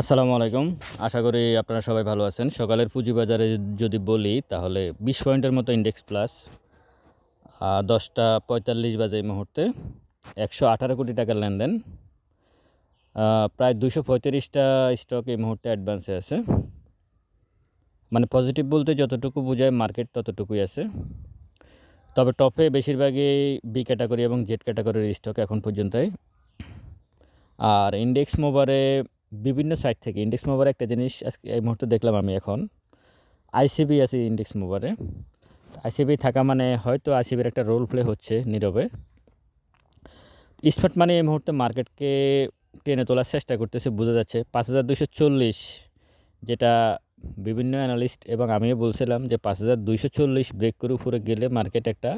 আসসালামু আলাইকুম। আশা করি আপনারা সবাই ভালো আছেন। সকালের পুঁজিবাজারে যদি বলি, তাহলে বিশ পয়েন্টের মতো ইন্ডেক্স প্লাস দশটা পঁয়তাল্লিশ বাজে এই মুহূর্তে, একশো আঠারো কোটি টাকার লেনদেন। প্রায় দুশো পঁয়ত্রিশটা স্টক এই মুহূর্তে অ্যাডভান্সে আছে। মানে পজিটিভ বলতে যতটুকু বোঝায় মার্কেট ততটুকুই আছে। তবে টপে বেশিরভাগই বি ক্যাটাগরি এবং জেড ক্যাটাগরির স্টক এখন পর্যন্তই। আর ইন্ডেক্স মোবারে বিভিন্ন সাইট থেকে ইন্ডেক্স মোবারে একটা জিনিস এই মুহূর্তে দেখলাম আমি এখন। আইসিবি আছে ইন্ডেক্স মোবারে আইসিবি থাকা মানে হয়তো আইসিবির একটা রোল প্লে হচ্ছে নীরবে। স্মার্ট মানি এই মুহূর্তে মার্কেটকে টেনে তোলার চেষ্টা করতেছে, বোঝা যাচ্ছে। পাঁচ হাজার দুশো চল্লিশ, যেটা বিভিন্ন অ্যানালিস্ট এবং আমিও বলছিলাম যে পাঁচ হাজার দুইশো চল্লিশ ব্রেক করে উপরে গেলে মার্কেট একটা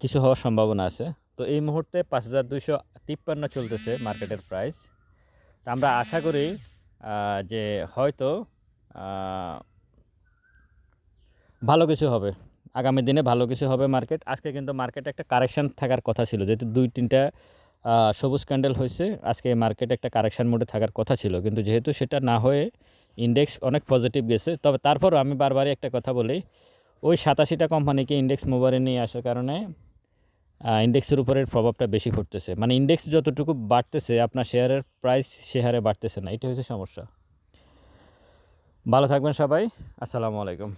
কিছু হওয়ার সম্ভাবনা আছে। তো এই মুহূর্তে পাঁচ হাজার দুইশো তিপ্পান্ন চলতেছে মার্কেটের প্রাইস তো আমরা আশা করি যে হয়তো ভালো কিছু হবে। আগামী দিনে ভালো কিছু হবে মার্কেট আজকে কিন্তু মার্কেটে একটা কারেকশান থাকার কথা ছিল। যেহেতু দুই তিনটা সবুজ ক্যান্ডেল হয়েছে, আজকে মার্কেট একটা কারেকশান মোডে থাকার কথা ছিল। কিন্তু যেহেতু সেটা না হয়ে ইন্ডেক্স অনেক পজিটিভ গেছে, তবে তারপরও আমি বারবারই একটা কথা বলি, ওই সাতাশিটা কোম্পানিকে ইন্ডেক্স মোবাইলে নিয়ে আসার কারণে ইন্ডেক্সের উপরে প্রভাবটা বেশি পড়তেছে মানে ইন্ডেক্স যতটুকু বাড়তেছে, আপনার শেয়ারের প্রাইস সে হারে বাড়তেছে না। এটা হচ্ছে সমস্যা। ভালো থাকবেন সবাই। আসসালামু আলাইকুম।